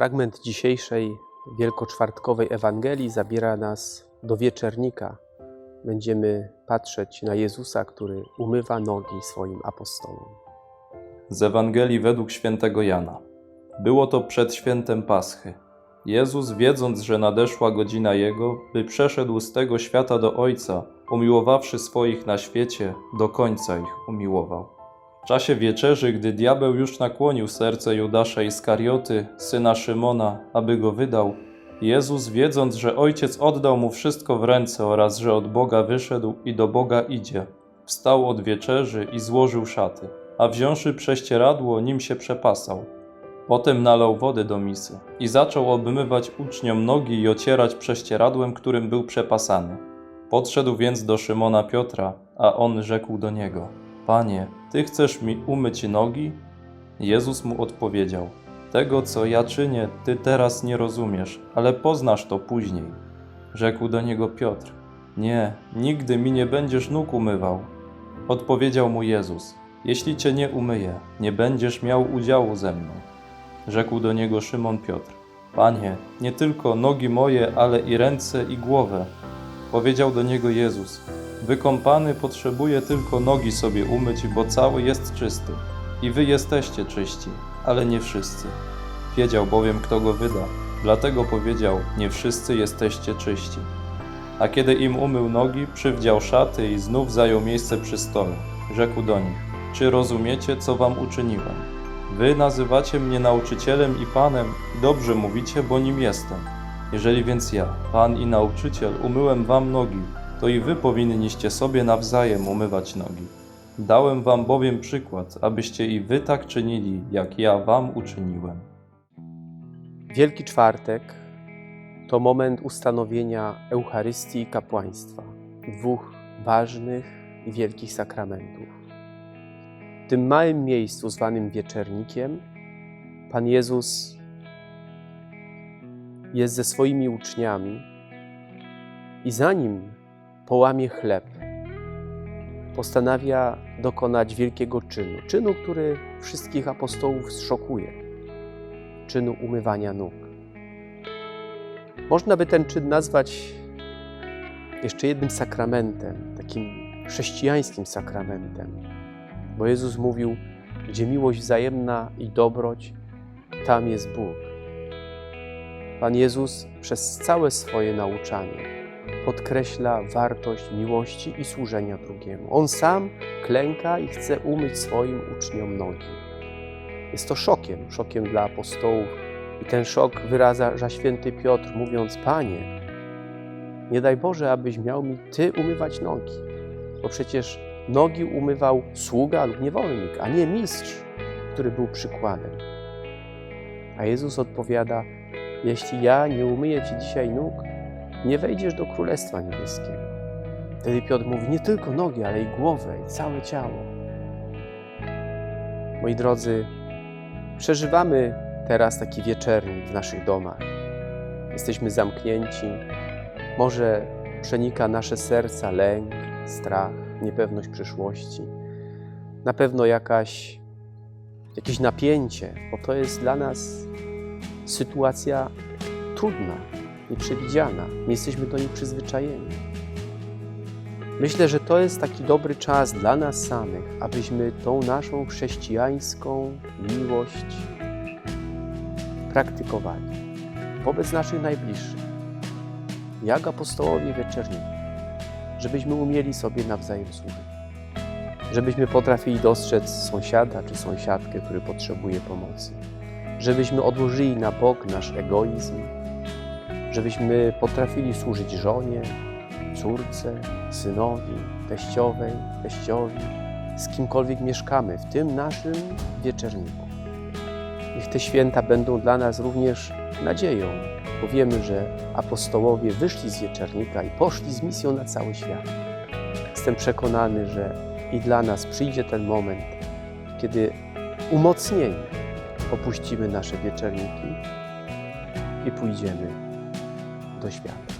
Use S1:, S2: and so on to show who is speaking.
S1: Fragment dzisiejszej wielkoczwartkowej Ewangelii zabiera nas do wieczernika. Będziemy patrzeć na Jezusa, który umywa nogi swoim apostołom.
S2: Z Ewangelii według świętego Jana. Było to przed świętem Paschy. Jezus, wiedząc, że nadeszła godzina Jego, by przeszedł z tego świata do Ojca, umiłowawszy swoich na świecie, do końca ich umiłował. W czasie wieczerzy, gdy diabeł już nakłonił serce Judasza Iskarioty, syna Szymona, aby go wydał, Jezus, wiedząc, że Ojciec oddał mu wszystko w ręce oraz że od Boga wyszedł i do Boga idzie, wstał od wieczerzy i złożył szaty, a wziąwszy prześcieradło, nim się przepasał. Potem nalał wody do misy i zaczął obmywać uczniom nogi i ocierać prześcieradłem, którym był przepasany. Podszedł więc do Szymona Piotra, a on rzekł do niego: Panie, ty chcesz mi umyć nogi? Jezus mu odpowiedział: Tego, co ja czynię, ty teraz nie rozumiesz, ale poznasz to później. Rzekł do niego Piotr: Nie, nigdy mi nie będziesz nóg umywał. Odpowiedział mu Jezus: Jeśli cię nie umyję, nie będziesz miał udziału ze mną. Rzekł do niego Szymon Piotr: Panie, nie tylko nogi moje, ale i ręce i głowę. Powiedział do niego Jezus: Wykąpany potrzebuje tylko nogi sobie umyć, bo cały jest czysty. I wy jesteście czyści, ale nie wszyscy. Wiedział bowiem, kto go wyda, dlatego powiedział: Nie wszyscy jesteście czyści. A kiedy im umył nogi, przywdział szaty i znów zajął miejsce przy stole. Rzekł do nich: Czy rozumiecie, co wam uczyniłem? Wy nazywacie mnie nauczycielem i panem, i dobrze mówicie, bo nim jestem. Jeżeli więc ja, pan i nauczyciel, umyłem wam nogi, to i wy powinniście sobie nawzajem umywać nogi. Dałem wam bowiem przykład, abyście i wy tak czynili, jak ja wam uczyniłem.
S1: Wielki Czwartek to moment ustanowienia Eucharystii i kapłaństwa, dwóch ważnych i wielkich sakramentów. W tym małym miejscu zwanym wieczernikiem Pan Jezus jest ze swoimi uczniami i zanim połamie chleb, postanawia dokonać wielkiego czynu, czynu, który wszystkich apostołów zszokuje, czynu umywania nóg. Można by ten czyn nazwać jeszcze jednym sakramentem, takim chrześcijańskim sakramentem, bo Jezus mówił, gdzie miłość wzajemna i dobroć, tam jest Bóg. Pan Jezus przez całe swoje nauczanie podkreśla wartość miłości i służenia drugiemu. On sam klęka i chce umyć swoim uczniom nogi. Jest to szokiem, szokiem dla apostołów. I ten szok wyraża święty Piotr, mówiąc: Panie, nie daj Boże, abyś miał mi Ty umywać nogi, bo przecież nogi umywał sługa lub niewolnik, a nie mistrz, który był przykładem. A Jezus odpowiada: Jeśli ja nie umyję Ci dzisiaj nóg, nie wejdziesz do Królestwa Niebieskiego. Wtedy Piotr mówi nie tylko nogi, ale i głowę, i całe ciało. Moi drodzy, przeżywamy teraz taki wieczernik w naszych domach. Jesteśmy zamknięci, może przenika nasze serca lęk, strach, niepewność przyszłości. Na pewno jakaś, jakieś napięcie, bo to jest dla nas sytuacja trudna, nieprzewidziana. Nie jesteśmy do niej przyzwyczajeni. Myślę, że to jest taki dobry czas dla nas samych, abyśmy tą naszą chrześcijańską miłość praktykowali wobec naszych najbliższych, jak apostołowie wieczerni, żebyśmy umieli sobie nawzajem służyć, żebyśmy potrafili dostrzec sąsiada czy sąsiadkę, który potrzebuje pomocy, żebyśmy odłożyli na bok nasz egoizm, żebyśmy potrafili służyć żonie, córce, synowi, teściowej, teściowi, z kimkolwiek mieszkamy w tym naszym wieczerniku. Niech te święta będą dla nas również nadzieją, bo wiemy, że apostołowie wyszli z wieczernika i poszli z misją na cały świat. Jestem przekonany, że i dla nas przyjdzie ten moment, kiedy umocnieni opuścimy nasze wieczerniki i pójdziemy do świata.